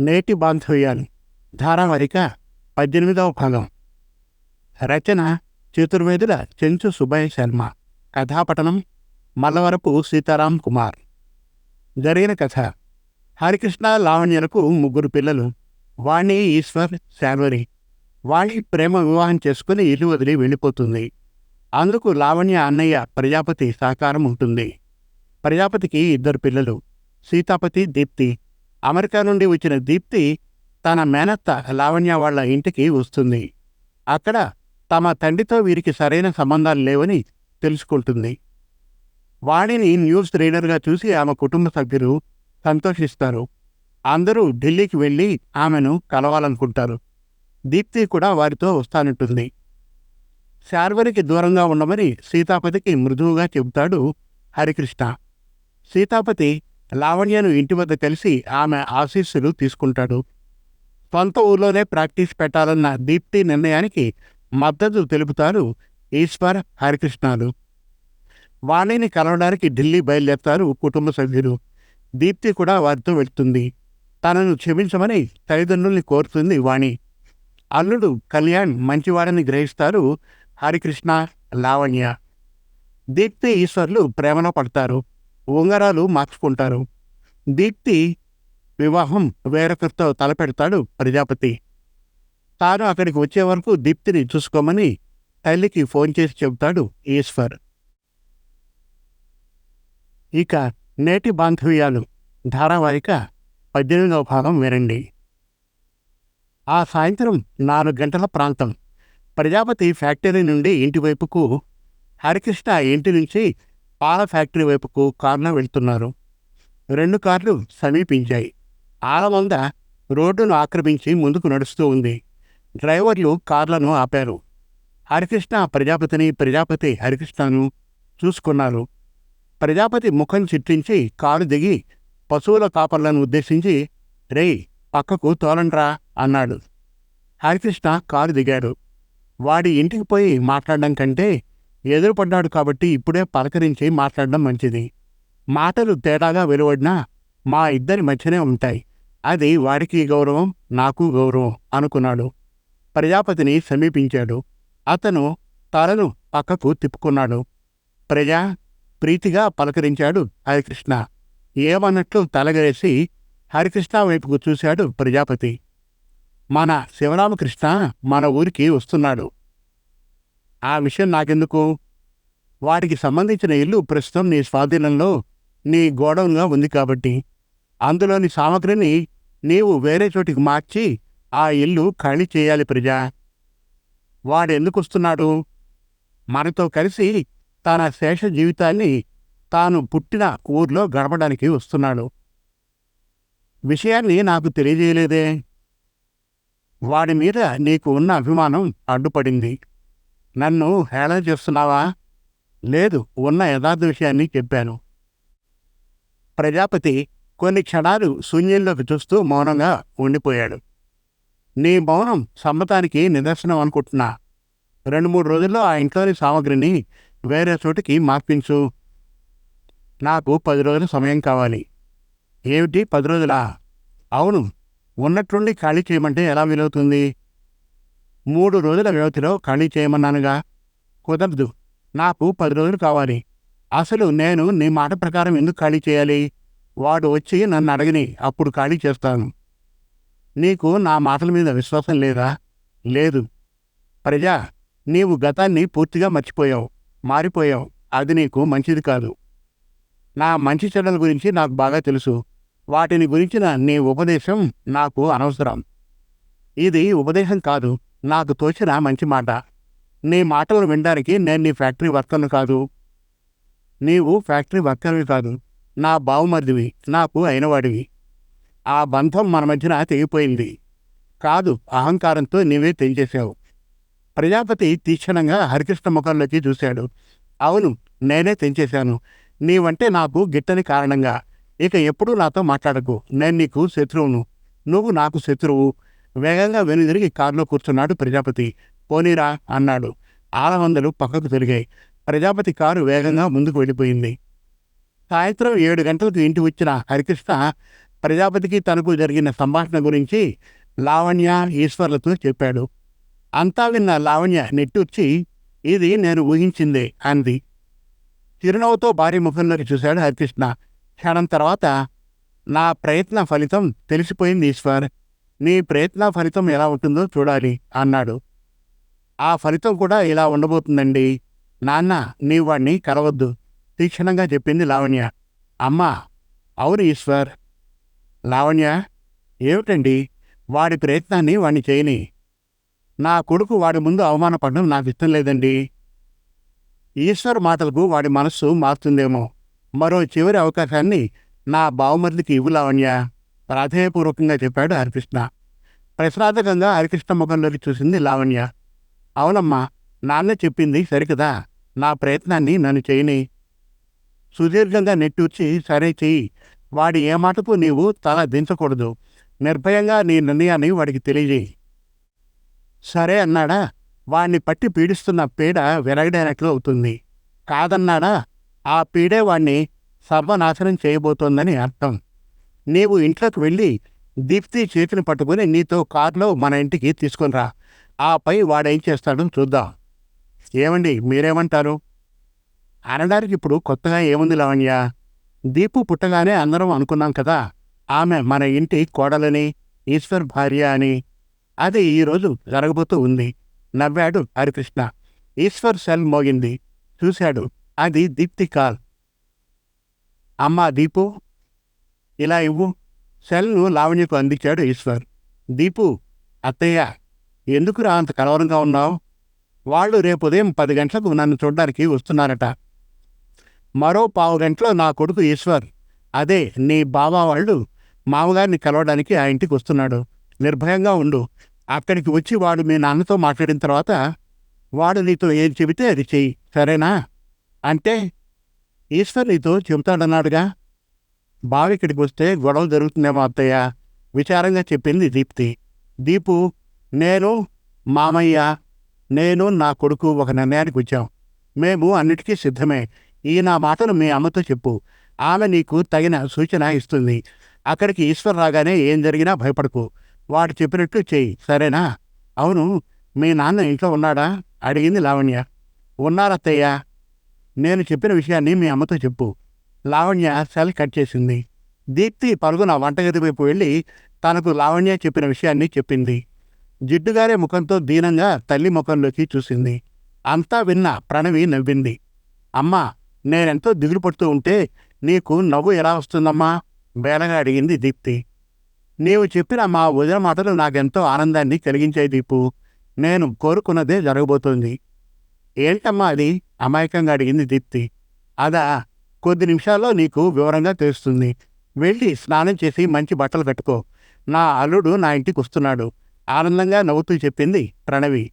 నేటి బాంధవ్యాలు. ధారావాహిక పద్దెనిమిదవ భాగం. రచన చతుర్వేదుల చెంచు సుభయ శర్మ. కథాపటనం మల్లవరపు సీతారాం కుమార్. జరిగిన కథ. హరికృష్ణ లావణ్యలకు ముగ్గురు పిల్లలు. వాణి ఈశ్వర్ శాల్వరి. వాణి ప్రేమ వివాహం చేసుకుని ఇల్లు వదిలి వెళ్ళిపోతుంది. అందుకు లావణ్య అన్నయ్య ప్రజాపతి సహకారం ఉంటుంది. ప్రజాపతికి ఇద్దరు పిల్లలు. సీతాపతి దీప్తి. అమెరికా నుండి వచ్చిన దీప్తి తన మేనత్త లావణ్య వాళ్ళ ఇంటికి వస్తుంది. అక్కడ తమ తండ్రితో వీరికి సరైన సంబంధాలు లేవని తెలుసుకుంటుంది. వాణిని న్యూస్ రీడర్గా చూసి ఆమె కుటుంబ సభ్యులు సంతోషిస్తారు. అందరూ ఢిల్లీకి వెళ్ళి ఆమెను కలవాలనుకుంటారు. దీప్తి కూడా వారితో వస్తానంటుంది. శార్వరికి దూరంగా ఉండమని సీతాపతికి మృదువుగా చెబుతాడు హరికృష్ణ. సీతాపతి లావణ్యను ఇంటి వద్ద కలిసి ఆమె ఆశీస్సులు తీసుకుంటాడు. సొంత ఊర్లోనే ప్రాక్టీస్ పెట్టాలన్న దీప్తి నిర్ణయానికి మద్దతు తెలుపుతారు ఈశ్వర్ హరికృష్ణాలు. వాణిని కలవడానికి ఢిల్లీ బయలుదేరతారు కుటుంబ సభ్యులు. దీప్తి కూడా వారితో వెళ్తుంది. తనను క్షమించమని తల్లిదండ్రుల్ని కోరుతుంది వాణి. అల్లుడు కళ్యాణ్ మంచివాడని గ్రహిస్తారు హరికృష్ణ లావణ్య. దీప్తి ఈశ్వర్లు ప్రేమలో పడతారు. ఉంగరాలు మార్చుకుంటారు. దీప్తి వివాహం వేరొకరితో తలపెడతాడు ప్రజాపతి. తాను అక్కడికి వచ్చే వరకు దీప్తిని చూసుకోమని తల్లికి ఫోన్ చేసి చెబుతాడు ఈశ్వర్. ఇక నేటి బాంధవ్యాలు. ధారావాహిక పద్దెనిమిదవ భాగం వినండి. ఆ సాయంత్రం నాలుగు గంటల ప్రాంతం. ప్రజాపతి ఫ్యాక్టరీ నుండి ఇంటి వైపుకు హరికృష్ణ ఇంటి నుంచి పాల ఫ్యాక్టరీ వైపుకు కారున వెళ్తున్నారు. రెండు కార్లు సమీపించాయి. ఆలమంద రోడ్డును ఆక్రమించి ముందుకు నడుస్తూ ఉంది. డ్రైవర్లు కార్లను ఆపారు. హరికృష్ణ ప్రజాపతిని ప్రజాపతి హరికృష్ణను చూసుకున్నారు. ప్రజాపతి ముఖం చిట్టించి కారు దిగి పశువుల కాపర్లను ఉద్దేశించి రేయ్ పక్కకు తోలండ్రా అన్నాడు. హరికృష్ణ కారు దిగాడు. వాడి ఇంటికి పోయి మాట్లాడడం కంటే ఎదురుపడ్డాడు కాబట్టి ఇప్పుడే పలకరించి మాట్లాడడం మంచిది. మాటలు తేడాగా వెలువడినా మా ఇద్దరి మధ్యనే ఉంటాయి. అది వాడికి గౌరవం నాకు గౌరవం అనుకున్నాడు. ప్రజాపతిని సమీపించాడు. అతను తలను పక్కకు తిప్పుకున్నాడు. ప్రజా ప్రీతిగా పలకరించాడు హరికృష్ణ. ఏమన్నట్లు తలగరేసి హరికృష్ణ వైపుకు చూశాడు ప్రజాపతి. మన శివరామకృష్ణ మన ఊరికి వస్తున్నాడు. ఆ విషయం నాకెందుకు? వారికి సంబంధించిన ఇల్లు ప్రస్తుతం నీ స్వాధీనంలో నీ గోడౌన్గా ఉంది కాబట్టి. అందులోని సామగ్రిని నీవు వేరే చోటికి మార్చి ఆ ఇల్లు ఖాళీ చేయాలి ప్రజా. వాడెందుకు వస్తున్నాడు మనతో కలిసి తన శేష జీవితాన్ని తాను పుట్టిన ఊర్లో గడపడానికి వస్తున్నాడు. విషయాన్ని నాకు తెలియజేయలేదే? వాడి మీద నీకు ఉన్న అభిమానం అడ్డుపడింది. నన్ను హేళన చేస్తున్నావా? లేదు ఉన్న యథార్థ విషయాన్ని చెప్పాను. ప్రజాపతి కొన్ని క్షణాలు శూన్యంలోకి చూస్తూ మౌనంగా ఉండిపోయాడు. నీ మౌనం సమ్మతానికి నిదర్శనం అనుకుంటున్నా. రెండు మూడు రోజుల్లో ఆ ఇంట్లోని సామగ్రిని వేరే చోటికి మార్పించు. నాకు పది రోజుల సమయం కావాలి. ఏమిటి పది రోజులా? అవును ఉన్నట్టుండి ఖాళీ చేయమంటే ఎలా వీలవుతుంది? మూడు రోజుల వ్యవధిలో ఖాళీ చేయమన్నానుగా. కుదరదు. నాకు పది రోజులు కావాలి. అసలు నేను నీ మాట ప్రకారం ఎందుకు ఖాళీ చేయాలి? వాడు వచ్చి నన్ను అడగని అప్పుడు ఖాళీ చేస్తాను. నీకు నా మాటల మీద విశ్వాసం లేదా? లేదు. ప్రజా నీవు గతాన్ని పూర్తిగా మర్చిపోయావు. మారిపోయావు. అది నీకు మంచిది కాదు. నా మంచి చెడ్డల గురించి నాకు బాగా తెలుసు. వాటిని గురించిన నీ ఉపదేశం నాకు అనవసరం. ఇది ఉపదేశం కాదు. నాకు తోచిన మంచి మాట. నీ మాటలు వినడానికి నేను నీ ఫ్యాక్టరీ వర్కర్ను కాదు. నీవు ఫ్యాక్టరీ వర్కర్వి కాదు. నా బావుమరిదివి నాకు అయినవాడివి. ఆ బంధం మన మధ్యన తెగిపోయింది. కాదు అహంకారంతో నీవే తెంచేశావు ప్రజాపతి తీక్షణంగా హరికృష్ణ ముఖంలోకి చూశాడు. అవును నేనే తెంచేశాను నీవంటే నాకు గిట్టని కారణంగా. ఇక ఎప్పుడూ నాతో మాట్లాడకు. నేను నీకు శత్రువును. నువ్వు నాకు శత్రువు. వేగంగా వెనుదిరిగి కారులో కూర్చున్నాడు ప్రజాపతి. పోనీరా అన్నాడు. ఆలవందలు పక్కకు తిరిగాయి. ప్రజాపతి కారు వేగంగా ముందుకు వెళ్ళిపోయింది. సాయంత్రం ఏడు గంటలకు ఇంటి వచ్చిన హరికృష్ణ ప్రజాపతికి తనకు జరిగిన సంభాషణ గురించి లావణ్య ఈశ్వర్లతో చెప్పాడు. అంతా విన్న లావణ్య నెట్టూర్చి ఇది నేను ఊహించిందే అంది. చిరునవ్వుతో భారీ ముఖంలోకి చూశాడు హరికృష్ణ. క్షణం తర్వాత నా ప్రయత్న ఫలితం తెలిసిపోయింది ఈశ్వర్. నీ ప్రయత్న ఫలితం ఎలా ఉంటుందో చూడాలి అన్నాడు. ఆ ఫలితం కూడా ఇలా ఉండబోతుందండి. నాన్న నీవు వాణ్ణి కలవద్దు. తీక్షణంగా చెప్పింది లావణ్య. అమ్మా అవును ఈశ్వర్. లావణ్య ఏమిటండి? వాడి ప్రయత్నాన్ని వాణ్ణి చేయని. నా కొడుకు వాడి ముందు అవమానపడడం నాకు ఇష్టం లేదండి. ఈశ్వర్ మాటలకు వాడి మనస్సు మారుతుందేమో. మరో చివరి అవకాశాన్ని నా బావమరిదికి ఇవ్వు లావణ్య. ప్రాధేయపూర్వకంగా చెప్పాడు హరికృష్ణ. ప్రశ్నార్థకంగా హరికృష్ణ ముఖంలోకి చూసింది లావణ్య. అవునమ్మా నాన్న చెప్పింది సరికదా? నా ప్రయత్నాన్ని నన్ను చేయని. సుదీర్ఘంగా నెట్టూర్చి సరే చెయ్యి. వాడి ఏ మాటకు నీవు తల దించకూడదు. నిర్భయంగా నీ నిర్ణయాన్ని వాడికి తెలియజేయి. సరే అన్నాడా? వాణ్ణి పట్టి పీడిస్తున్న పీడ విరగడైనట్లు అవుతుంది. కాదన్నాడా? ఆ పీడే వాణ్ణి సర్వనాశనం చేయబోతోందని అర్థం. నీవు ఇంట్లోకి వెళ్ళి దీప్తి చేతిని పట్టుకుని నీతో కారులో మన ఇంటికి తీసుకునిరా ఆపై వాడేం చేస్తాడో చూద్దాం. ఏమండి మీరేమంటారు? అనడానికి ఇప్పుడు కొత్తగా ఏముంది లావణ్య? దీపు పుట్టగానే అందరం అనుకున్నాం కదా ఆమె మన ఇంటి కోడలని ఈశ్వర్ భార్య అని. అది ఈరోజు జరగబోతూ ఉంది. నవ్వాడు హరికృష్ణ. ఈశ్వర్ సెల్ మోగింది. చూశాడు. అది దీప్తి కాల్. అమ్మా దీపు ఇలా ఇవ్వు. సెల్ను లావణ్యకు అందించాడు ఈశ్వర్. దీపు అత్తయ్య ఎందుకురా అంత కలవరంగా ఉన్నావు? వాళ్ళు రేపు ఉదయం పది గంటలకు నన్ను చూడడానికి వస్తున్నారట. మరో పావు గంటలో నా కొడుకు ఈశ్వర్ అదే నీ బావ వాళ్ళు మామగారిని కలవడానికి ఆ ఇంటికి వస్తున్నాడు. నిర్భయంగా ఉండు. అక్కడికి వచ్చి వాడు మీ నాన్నతో మాట్లాడిన తర్వాత వాడు నీతో ఏం చెబితే అది చెయ్యి. సరేనా? అంటే ఈశ్వర్ నీతో చెబుతాడన్నాడుగా. బావ ఇక్కడికి వస్తే గొడవ జరుగుతుందేమో అత్తయ్య. విచారంగా చెప్పింది దీప్తి. దీపు నేను మామయ్య నేను నా కొడుకు ఒక నిర్ణయానికి వచ్చాం. మేము అన్నిటికీ సిద్ధమే. ఈ నా మాటను మీ అమ్మతో చెప్పు. ఆమె నీకు తగిన సూచన ఇస్తుంది. అక్కడికి ఈశ్వర్ రాగానే ఏం జరిగినా భయపడకు. వాడు చెప్పినట్టు చెయ్యి. సరేనా? అవును. మీ నాన్న ఇంట్లో ఉన్నాడా? అడిగింది లావణ్య. ఉన్నారత్తయ్య. నేను చెప్పిన విషయాన్ని మీ అమ్మతో చెప్పు. లావణ్య సెల్ కట్ చేసింది. దీప్తి పరుగున వంటగది వైపు వెళ్ళి తనకు లావణ్య చెప్పిన విషయాన్ని చెప్పింది. జిడ్డుగారే ముఖంతో దీనంగా తల్లి ముఖంలోకి చూసింది. అంతా విన్న ప్రణవి నవ్వింది. అమ్మా నేనెంతో దిగులు పడుతూ ఉంటే నీకు నవ్వు ఎలా వస్తుందమ్మా? బేలగా అడిగింది దీప్తి. నీవు చెప్పిన మా వదిన మాటలు నాకెంతో ఆనందాన్ని కలిగించాయి దీపు. నేను కోరుకున్నదే జరగబోతోంది. ఏంటమ్మా అది? అమాయకంగా అడిగింది దీప్తి. అదా కొద్ది నిమిషాల్లో నీకు వివరంగా తెలుస్తుంది. వెళ్ళి స్నానం చేసి మంచి బట్టలు కట్టుకో. నా అల్లుడు నా ఇంటికి వస్తున్నాడు. ఆనందంగా నవ్వుతూ చెప్పింది ప్రణవి.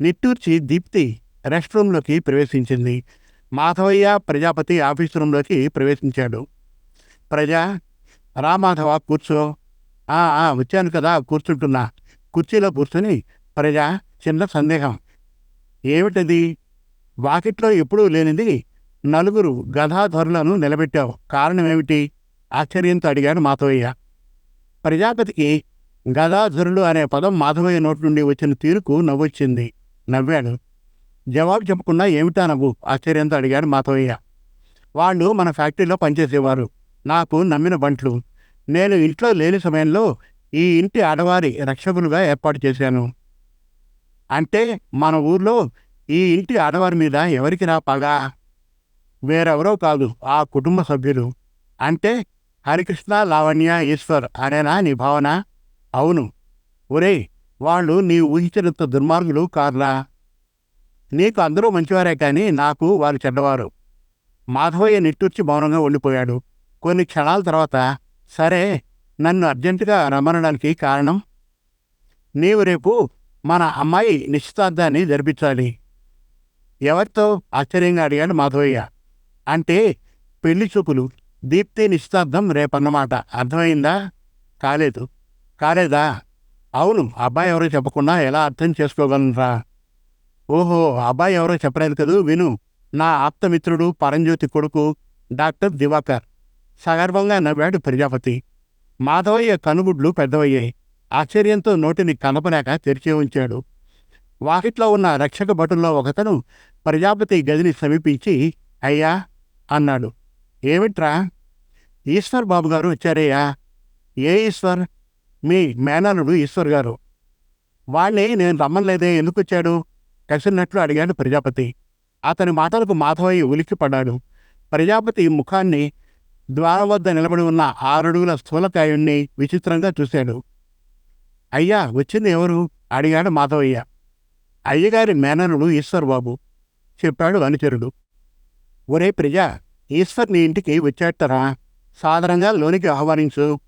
నిట్టూర్చి దీప్తి రెస్ట్ రూమ్లోకి ప్రవేశించింది. మాధవయ్య ప్రజాపతి ఆఫీస్ రూమ్లోకి ప్రవేశించాడు. ప్రజా రామాధవ కూర్చో. "ఆ, వచ్చాను కదా కూర్చుంటున్నా. కుర్చీలో కూర్చొని ప్రజా చిన్న సందేహం. ఏమిటది? వాకిట్లో ఎప్పుడూ లేనిది నలుగురు గదాధరులను నిలబెట్టావు. కారణమేమిటి ఆశ్చర్యంతో అడిగాడు మాధవయ్య. ప్రజాపతికి గదాధరులు అనే పదం మాధవయ్య నోటి నుండి వచ్చిన తీరుకు నవ్వొచ్చింది. నవ్వాడు. జవాబు చెప్పకుండా ఏమిటా నవ్వు? ఆశ్చర్యంతో అడిగాడు మాధవయ్య. వాళ్ళు మన ఫ్యాక్టరీలో పనిచేసేవారు. నాకు నమ్మిన బంట్లు. నేను ఇంట్లో లేని సమయంలో ఈ ఇంటి ఆడవారి రక్షకులుగా ఏర్పాటు చేశాను. అంటే మన ఊర్లో ఈ ఇంటి ఆడవారి మీద ఎవరికి రా పగ? వేరెవరో కాదు ఆ కుటుంబ సభ్యులు. అంటే హరికృష్ణ లావణ్య ఈశ్వర్ అనేనా నీ భావన? అవును. ఒరేయ్ వాళ్ళు నీ ఊహించినంత దుర్మార్గులు కార్లా నీకు అందరూ మంచివారే కానీ నాకు వారు చెడ్డవారు. మాధవయ్య నిట్టూర్చి మౌనంగా ఉండిపోయాడు. కొన్ని క్షణాల తర్వాత సరే నన్ను అర్జెంటుగా రమ్మనడానికి కారణం? నీవు రేపు మన అమ్మాయి నిశ్చితార్థాన్ని జరిపించాలి. ఎవరితో? ఆశ్చర్యంగా అడిగాడు మాధవయ్య. అంటే పెళ్ళి చూపులు దీప్తి నిశ్చితార్థం రేపన్నమాట. అర్థమైందా? కాలేదు. కాలేదా? అవును అబ్బాయి ఎవరో చెప్పకుండా ఎలా అర్థం చేసుకోగలరా ఓహో అబ్బాయి ఎవరో చెప్పలేదు కదూ? విను. నా ఆప్తమిత్రుడు పరంజ్యోతి కొడుకు డాక్టర్ దివాకర్. సగర్వంగా నవ్వాడు ప్రజాపతి. మాధవయ్య కనుగుడ్లు పెద్దవయ్యాయి. ఆశ్చర్యంతో నోటిని కనపలేక తెరిచి ఉంచాడు. వాకిట్లో ఉన్న రక్షక భటుల్లో ఒకతను ప్రజాపతి గదిని సమీపించి అయ్యా అన్నాడు. ఏమిట్రా? ఈశ్వర్ బాబు గారు వచ్చారయ్యా ఏ ఈశ్వర్? మీ మేనలుడు ఈశ్వర్ గారు. వాళ్ళే నేను రమ్మలేదే ఎందుకు వచ్చాడు? కసినట్లు అడిగాడు ప్రజాపతి. అతని మాటలకు మాధవయ్య ఉలిక్కిపడ్డాడు ప్రజాపతి ముఖాన్ని ద్వారం వద్ద నిలబడి ఉన్న ఆరడుగుల స్థూలకాయుణ్ణి విచిత్రంగా చూశాడు. అయ్యా వచ్చింది ఎవరు? అడిగాడు మాధవయ్య. అయ్యగారి మేననుడు ఈశ్వర్ బాబు చెప్పాడు అనుచరుడు. ఒరే ప్రజా ఈశ్వర్ నీ ఇంటికి వచ్చేట్టరా సాదరంగా లోనికి ఆహ్వానించు.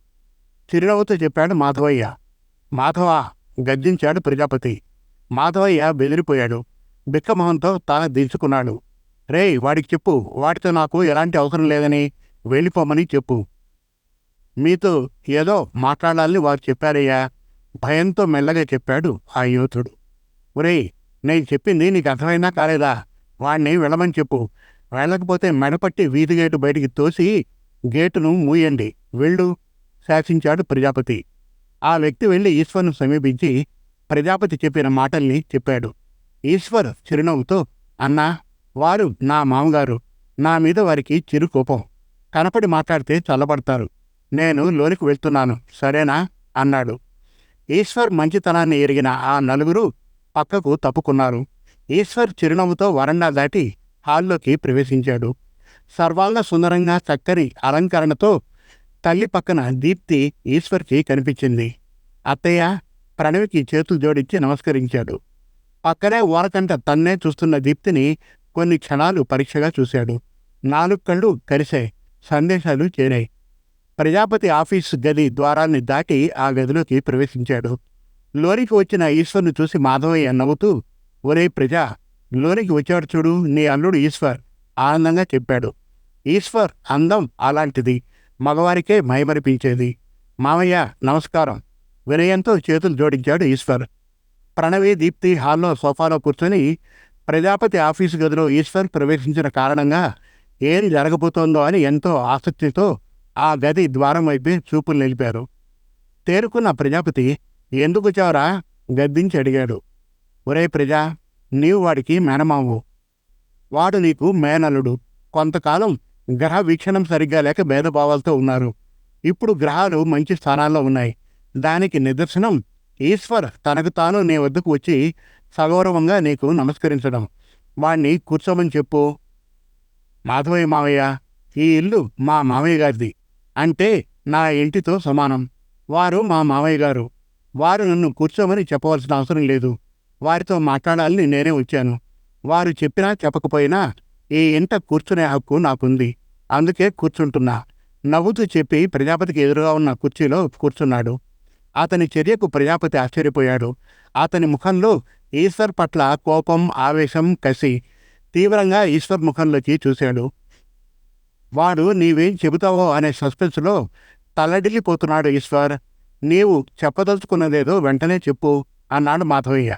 చిరునవ్వుతో చెప్పాడు మాధవయ్య. మాధవ గద్దించాడు ప్రజాపతి. మాధవయ్య బెదిరిపోయాడు. బిక్కమోహంతో తాను దించుకున్నాడు. రేయ్ వాడికి చెప్పు వాటితో నాకు ఎలాంటి అవసరం లేదని వెళ్ళిపోమని చెప్పు. మీతో ఏదో మాట్లాడాలని వారు చెప్పారయ్యా. భయంతో మెల్లగా చెప్పాడు ఆ యువతుడు ఒరేయ్ నేను చెప్పింది నీకు అర్థమైనా కాలేదా? వాడిని వెళ్ళమని చెప్పు. వెళ్ళకపోతే మెడపట్టి వీధి గేటు బయటికి తోసి గేటును మూయండి. వెళ్ళు శాసించాడు ప్రజాపతి. ఆ వ్యక్తి వెళ్ళి ఈశ్వర్ను సమీపించి ప్రజాపతి చెప్పిన మాటల్ని చెప్పాడు. ఈశ్వర్ చిరునవ్వుతో అన్నా వారు నా మామగారు. నా మీద వారికి చిరు కోపం. కనపడి మాట్లాడితే చల్లబడతారు. నేను లోనికి వెళ్తున్నాను. సరేనా? అన్నాడు. ఈశ్వర్ మంచితనాన్ని ఎరిగిన ఆ నలుగురు పక్కకు తప్పుకున్నారు. ఈశ్వర్ చిరునవ్వుతో వరండా దాటి హాల్లోకి ప్రవేశించాడు. సర్వాంగ సుందరంగా చక్కని అలంకరణతో తల్లి పక్కన దీప్తి ఈశ్వర్కి కనిపించింది. అత్తయ్య ప్రణవికి చేతులు జోడించి నమస్కరించాడు. పక్కనే ఓరకంట తన్నే చూస్తున్న దీప్తిని కొన్ని క్షణాలు పరీక్షగా చూశాడు. నాలుగు కళ్ళు కలిశాయి సందేశాలు చేరాయి. ప్రజాపతి ఆఫీస్ గది ద్వారాన్ని దాటి ఆ గదిలోకి ప్రవేశించాడు. లోనికి వచ్చిన ఈశ్వర్ను చూసి మాధవయ్య నవ్వుతూ ఒరే ప్రజా లోనికి వచ్చాడు చూడు నీ అల్లుడు ఈశ్వర్. ఆనందంగా చెప్పాడు. ఈశ్వర్ అందం అలాంటిది. మగవారికే మైమరిపించేది. మామయ్య నమస్కారం. వినయంతో చేతులు జోడించాడు ఈశ్వర్. ప్రణవి దీప్తి హాల్లో సోఫాలో కూర్చొని ప్రజాపతి ఆఫీసు గదిలో ఈశ్వర్ ప్రవేశించిన కారణంగా ఏం జరగబోతోందో అని ఎంతో ఆసక్తితో ఆ గది ద్వారం వైపే చూపులు నిలిపారు. తేరుకున్న ప్రజాపతి ఎందుకు చావరా? గద్దించి అడిగాడు. ఒరే ప్రజా నీవు వాడికి మేనమావు. వాడు నీకు మేనలుడు కొంతకాలం గ్రహ వీక్షణం సరిగ్గా లేక భేదభావాలతో ఉన్నారు. ఇప్పుడు గ్రహాలు మంచి స్థానాల్లో ఉన్నాయి. దానికి నిదర్శనం ఈశ్వర్ తనకు తాను నీ వద్దకు వచ్చి సగౌరవంగా నీకు నమస్కరించడం. వాణ్ణి కూర్చోమని చెప్పు. మాధవయ్య మావయ్య ఈ ఇల్లు మా మావయ్య గారిది. అంటే నా ఇంటితో సమానం. వారు మా మావయ్య గారు. వారు నన్ను కూర్చోమని చెప్పవలసిన అవసరం లేదు. వారితో మాట్లాడాలని నేనే వచ్చాను. వారు చెప్పినా చెప్పకపోయినా ఈ ఇంట కూర్చునే హక్కు నాకుంది. అందుకే కూర్చుంటున్నా. నవ్వుతూ చెప్పి ప్రజాపతికి ఎదురుగా ఉన్న కుర్చీలో కూర్చున్నాడు. అతని చర్యకు ప్రజాపతి ఆశ్చర్యపోయాడు. అతని ముఖంలో ఈశ్వర్ పట్ల కోపం ఆవేశం కసి తీవ్రంగా ఈశ్వర్ ముఖంలోకి చూశాడు. వాడు నీవేం చెబుతావో అనే సస్పెన్స్లో తలడిల్లిపోతున్నాడు ఈశ్వర్. నీవు చెప్పదలుచుకున్నదేదో వెంటనే చెప్పు అన్నాడు మాధవయ్య.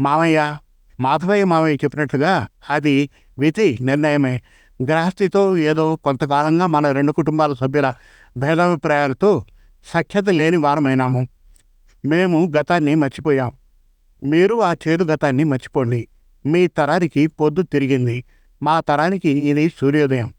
మామయ్య మాధవయ్య మామయ్య చెప్పినట్లుగా అది విధి నిర్ణయమే. గ్రహస్థితో ఏదో కొంతకాలంగా మన రెండు కుటుంబాల సభ్యుల భేదాభిప్రాయాలతో సఖ్యత లేని వారమైనాము. మేము గతాన్ని మర్చిపోయాం. మీరు ఆ చేదు గతాన్ని మర్చిపోండి. మీ తరానికి పొద్దు తిరిగింది. మా తరానికి ఇది సూర్యోదయం.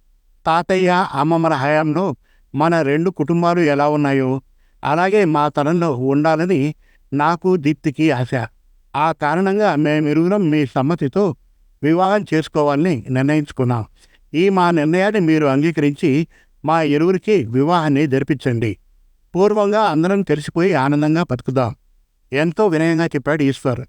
తాతయ్య అమ్మమ్మల హయాంలో మన రెండు కుటుంబాలు ఎలా ఉన్నాయో అలాగే మా తరంలో ఉండాలని నాకు దీప్తికి ఆశ. ఆ కారణంగా మేమిరువురం మీ సమ్మతితో వివాహం చేసుకోవాలని నిర్ణయించుకున్నాం. ఈ మా నిర్ణయాన్ని మీరు అంగీకరించి మా ఇరువురికి వివాహాన్ని జరిపించండి. పూర్వంగా అందరం కలిసిపోయి ఆనందంగా బతుకుదాం. ఎంతో వినయంగా చెప్పాడు ఈశ్వర్.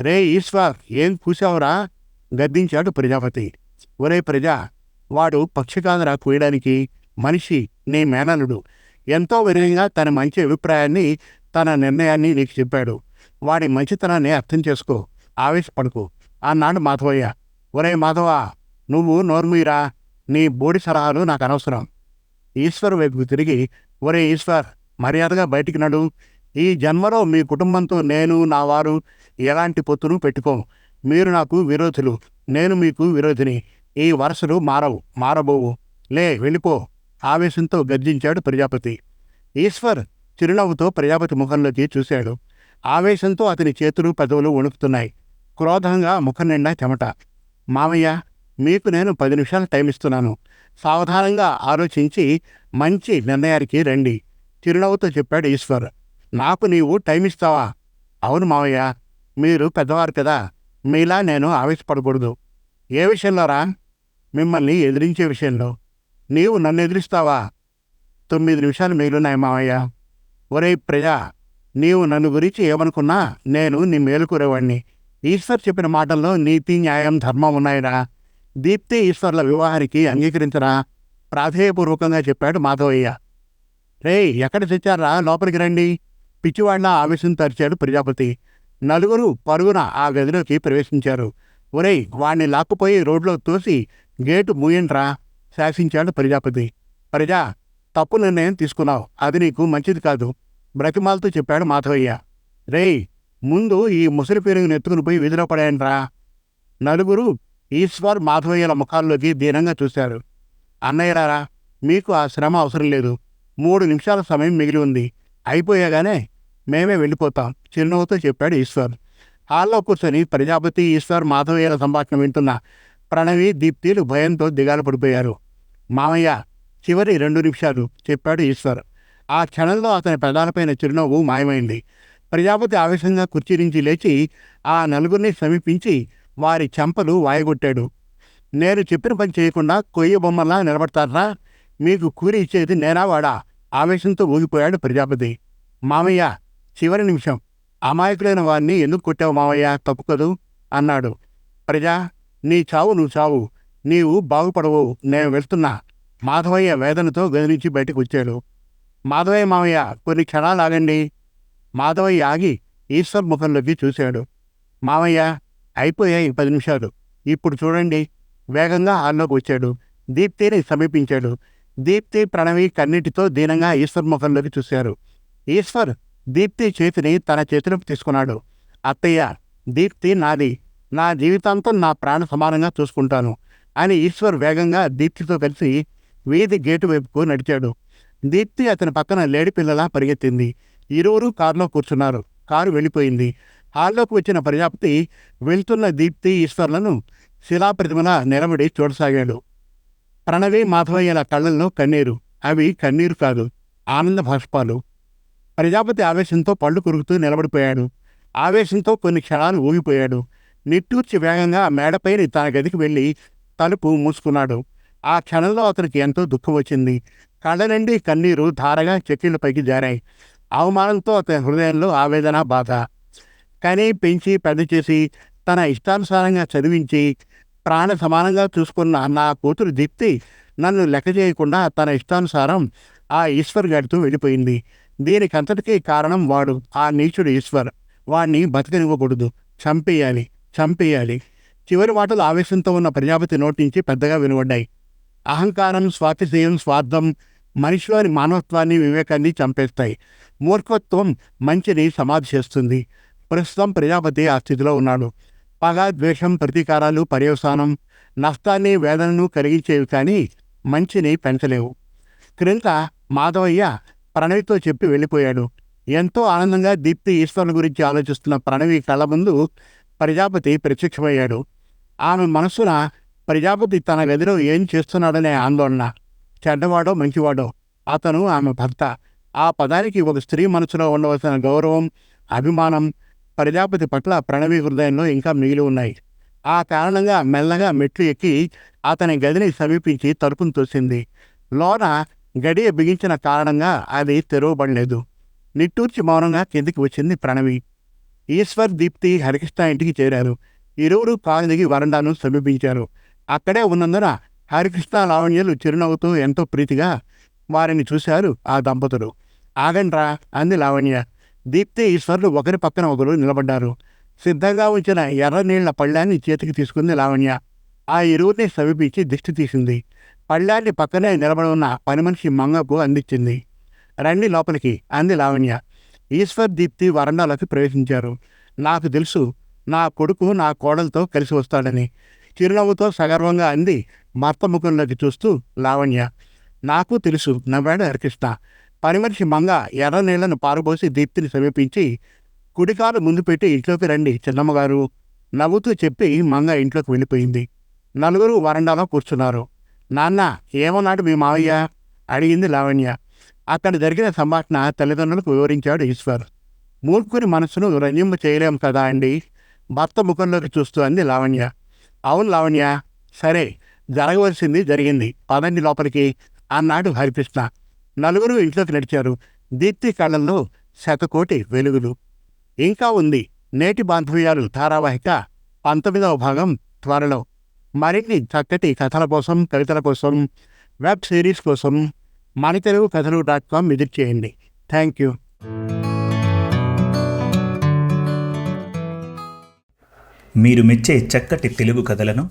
రే ఈశ్వర్ ఏం కూసావురా గద్దించాడు ప్రజాపతి. ఒరే ప్రజా వాడు పక్షికాంధ్ర కూయడానికి మనిషి నీ మేనలుడు ఎంతో వినయంగా తన మంచి అభిప్రాయాన్ని తన నిర్ణయాన్ని నీకు చెప్పాడు. వాడి మంచితనాన్ని అర్థం చేసుకో. ఆవేశపడుకో. అన్నాడు మాధవయ్య ఒరే మాధవ నువ్వు నోర్మీరా. నీ బోడి సలహాలు నాకు అనవసరం. ఈశ్వర్ వైపుకు తిరిగి ఒరే ఈశ్వర్ మర్యాదగా బయటికి నడు. ఈ జన్మలో మీ కుటుంబంతో నేను నా వారు ఎలాంటి పొత్తును పెట్టుకోం. మీరు నాకు విరోధులు నేను మీకు విరోధిని. ఈ వరుసలు మారవు మారబోవు. లే వెళ్ళిపో. ఆవేశంతో గర్జించాడు ప్రజాపతి. ఈశ్వర్ చిరునవ్వుతో ప్రజాపతి ముఖంలోకి చూశాడు. ఆవేశంతో అతని చేతులు పెదవులు వణుకుతున్నాయి. క్రోధంగా ముఖం నిండా చెమట. మామయ్య మీకు నేను పది నిమిషాలు టైం ఇస్తున్నాను. సావధానంగా ఆలోచించి మంచి నిర్ణయానికి రండి. చిరునవ్వుతో చెప్పాడు ఈశ్వర్. నాకు నీవు టైం ఇస్తావా? అవును మావయ్య మీరు పెద్దవారు కదా. మీలా నేను ఆవేశపడకూడదు. ఏ విషయంలో రా? మిమ్మల్ని ఎదిరించే విషయంలో. నీవు నన్ను ఎదిరిస్తావా? తొమ్మిది నిమిషాలు మిగిలినాయి మావయ్య ఒరే ప్రజా నీవు నన్ను గురించి ఏమనుకున్నా నేను నీ మేలుకూరేవాణ్ణి ఈశ్వర్ చెప్పిన మాటల్లో నీతి న్యాయం ధర్మం ఉన్నాయిరా. దీప్తి ఈశ్వర్ల వివాహానికి అంగీకరించరా? ప్రాధేయపూర్వకంగా చెప్పాడు మాధవయ్య. రేయ్ ఎక్కడ తెచ్చారా? లోపలికి రండి. పిచ్చివాళ్ళ ఆవేశం తరిచాడు ప్రజాపతి. నలుగురు పరుగున ఆ గదిలోకి ప్రవేశించారు. ఒరేయ్ వాణ్ణి లాక్కుపోయి రోడ్లో తోసి గేటు మూయండ్రా శాసించాడు ప్రజాపతి. ప్రజా తప్పు నిర్ణయం తీసుకున్నావు. అది నీకు మంచిది కాదు. బ్రతిమాలతో చెప్పాడు మాధవయ్య. రేయ్ ముందు ఈ ముసలి పెరుగును ఎత్తుకుని పోయి వీధిలో పడేయండ్రా. నలుగురు ఈశ్వర్ మాధవయ్యల ముఖాల్లోకి దీనంగా చూశారు. అన్నయ్యరారా మీకు ఆ శ్రమ అవసరం లేదు. మూడు నిమిషాల సమయం మిగిలి ఉంది. అయిపోయాగానే మేమే వెళ్ళిపోతాం చిరునవ్వుతో చెప్పాడు ఈశ్వర్. హాల్లో కూర్చొని ప్రజాపతి ఈశ్వర్ మాధవయ్యల సంభాషణ వింటున్న ప్రణవి దీప్తిలు భయంతో దిగాలు పడిపోయారు. మామయ్య చివరి రెండు నిమిషాలు చెప్పాడు ఈశ్వర్. ఆ క్షణంలో అతని పెదాలపైన చిరునవ్వు మాయమైంది. ప్రజాపతి ఆవేశంగా కుర్చీ నుంచి లేచి ఆ నలుగురిని సమీపించి వారి చెంపలు వాయగొట్టాడు. నేను చెప్పిన పని చేయకుండా కొయ్య బొమ్మలా నిలబడతారా? మీకు కూరి ఇచ్చేది నేనా వాడా ఆవేశంతో ఊగిపోయాడు ప్రజాపతి. మామయ్య చివరి నిమిషం. అమాయకులైన వారిని ఎందుకు కొట్టావు మామయ్య? తప్పు కదూ అన్నాడు. ప్రజా నీ చావు నువ్వు చావు. నీవు బాగుపడవు. నేను వెళ్తున్నా. మాధవయ్య వేదనతో గది నుంచి బయటకు వచ్చాడు. మాధవయ్య మామయ్య కొన్ని క్షణాలు ఆగండి. మాధవయ్య ఆగి ఈశ్వర్ ముఖంలోకి చూశాడు. మామయ్య అయిపోయాయి పది నిమిషాలు. ఇప్పుడు చూడండి. వేగంగా హాల్లోకి వచ్చాడు. దీప్తిని సమీపించాడు. దీప్తి ప్రణవి కన్నిటితో దీనంగా ఈశ్వర్ ముఖంలోకి చూశారు. ఈశ్వర్ దీప్తి చేతిని తన చేతిలోకి తీసుకున్నాడు. అత్తయ్య దీప్తి నాది. నా జీవితాంతం నా ప్రాణ సమానంగా చూసుకుంటాను అని ఈశ్వర్ వేగంగా దీప్తితో కలిసి వీధి గేటు వైపుకు నడిచాడు. దీప్తి అతని పక్కన లేడి పిల్లలా పరిగెత్తింది. ఇరువురు కారులో కూర్చున్నారు. కారు వెళ్ళిపోయింది. హాల్లోకి వచ్చిన ప్రజాపతి వెళ్తున్న దీప్తి ఈశ్వర్లను శిలాప్రతిమలా నిలబడి చూడసాగాడు. ప్రణవి మాధవయ్యల కళ్ళల్లో కన్నీరు. అవి కన్నీరు కాదు ఆనంద భాష్పాలు ప్రజాపతి ఆవేశంతో పళ్ళు కురుగుతూ నిలబడిపోయాడు. ఆవేశంతో కొన్ని క్షణాలు ఊగిపోయాడు. నిట్టూర్చి వేగంగా మేడపైని తన గదికి వెళ్ళి తలుపు మూసుకున్నాడు. ఆ క్షణంలో అతనికి ఎంతో దుఃఖం వచ్చింది. కళ్ళ నుండి కన్నీరు ధారగా చెక్కిళ్ళపైకి జారాయి. అవమానంతో అతని హృదయంలో ఆవేదన బాధ. కానీ పెంచి పెద్ద చేసి తన ఇష్టానుసారంగా చదివించి ప్రాణ సమానంగా చూసుకున్న నా కూతురు దీప్తి నన్ను లెక్క చేయకుండా తన ఇష్టానుసారం ఆ ఈశ్వర్ గారితో వెళ్ళిపోయింది. దీనికంతటికీ కారణం వాడు. ఆ నీచుడు ఈశ్వర్. వాణ్ణి బతకనివ్వకూడదు. చంపేయాలి. చంపేయాలి. చివరి మాటలు ఆవేశంతో ఉన్న ప్రజాపతి నోటి నుంచి పెద్దగా వినబడ్డాయి. అహంకారం స్వాతిశయం స్వార్థం మనిషిలోని మానవత్వాన్ని వివేకాన్ని చంపేస్తాయి. మూర్ఖత్వం మంచిని సమాధి చేస్తుంది. ప్రస్తుతం ప్రజాపతి ఆ స్థితిలో ఉన్నాడు. పగ ద్వేషం ప్రతీకారాలు పర్యవసానం నష్టాన్ని వేదనను కలిగించేవి కానీ మంచిని పెంచలేవు. క్రింద మాధవయ్య ప్రణవితో చెప్పి వెళ్ళిపోయాడు. ఎంతో ఆనందంగా దీప్తి ఈశ్వరుని గురించి ఆలోచిస్తున్న ప్రణవి కళ్ళ ముందు ప్రజాపతి ప్రత్యక్షమయ్యాడు. ఆమె మనస్సున ప్రజాపతి తన గదిలో ఏం చేస్తున్నాడనే ఆందోళన. చెడ్డవాడో మంచివాడో. అతను ఆమె భర్త. ఆ పదానికి ఒక స్త్రీ మనసులో ఉండవలసిన గౌరవం అభిమానం ప్రజాపతి పట్ల ప్రణవి హృదయంలో ఇంకా మిగిలి ఉన్నాయి. ఆ కారణంగా మెల్లగా మెట్లు ఎక్కి అతని గదిని సమీపించి తలుపును తోసింది. లోన గడియ బిగించిన కారణంగా అది తెరవబడలేదు. నిట్టూర్చి మౌనంగా కిందికి వచ్చింది ప్రణవి. ఈశ్వర్ దీప్తి హరికృష్ణ ఇంటికి చేరారు. ఇరువురు కాలు దిగి వరండాను సమీపించారు. అక్కడే ఉన్నందున హరికృష్ణ లావణ్యలు చిరునవ్వుతూ ఎంతో ప్రీతిగా వారిని చూశారు ఆ దంపతులు. ఆగండ్రా అంది లావణ్య. దీప్తి ఈశ్వర్లు ఒకరి పక్కన ఒకరు నిలబడ్డారు. సిద్ధంగా ఉంచిన ఎర్ర నీళ్ళ పళ్ళాన్ని చేతికి తీసుకుంది లావణ్య. ఆ ఇరువురిని సమీపించి దిష్టి తీసింది. పళ్ళాన్ని పక్కనే నిలబడి ఉన్న పని మనిషి మంగకు అందించింది. రండి లోపలికి అంది లావణ్య. ఈశ్వర్ దీప్తి వరండాలోకి ప్రవేశించారు. నాకు తెలుసు నా కొడుకు నా కోడలతో కలిసి వస్తాడని. చిరునవ్వుతో సగర్వంగా అంది భర్త ముఖంలోకి చూస్తూ లావణ్య నాకు తెలుసు నవ్వాడు హరికృష్ణ. పనిమనిషి మంగ ఎర్ర నీళ్ళను పారబోసి దీప్తిని సమీపించి కుడికాలు ముందు పెట్టి ఇంట్లోకి రండి చిన్నమ్మగారు నవ్వుతూ చెప్పి మంగ ఇంట్లోకి వెళ్ళిపోయింది. నలుగురు వరండాలో కూర్చున్నారు. నాన్న ఏమన్నాడు మీ మావయ్య అడిగింది లావణ్య. అక్కడ జరిగిన సంభాషణ తల్లిదండ్రులకు వివరించాడు ఈశ్వర్. మూర్ఖుని మనసును రంజింపు చేయలేం కదా అండి? భర్త ముఖంలోకి చూస్తూ అంది లావణ్య. అవును లావణ్య. సరే జరగవలసింది జరిగింది. పదండి లోపలికి. అన్నాడు హరికృష్ణ. నలుగురు ఇంట్లోకి నడిచారు. దీప్తి కళ్ళల్లో శతకోటి వెలుగులు. ఇంకా ఉంది. నేటి బాంధవ్యాలు ధారావాహిక పంతొమ్మిదవ భాగం త్వరలో. మరిన్ని చక్కటి కథల కోసం కవితల కోసం వెబ్ సిరీస్ కోసం మన తెలుగు కథలు డాట్ కామ్ విజిట్ చేయండి. Thank you. మీరు మెచ్చే చక్కటి తెలుగు కథలను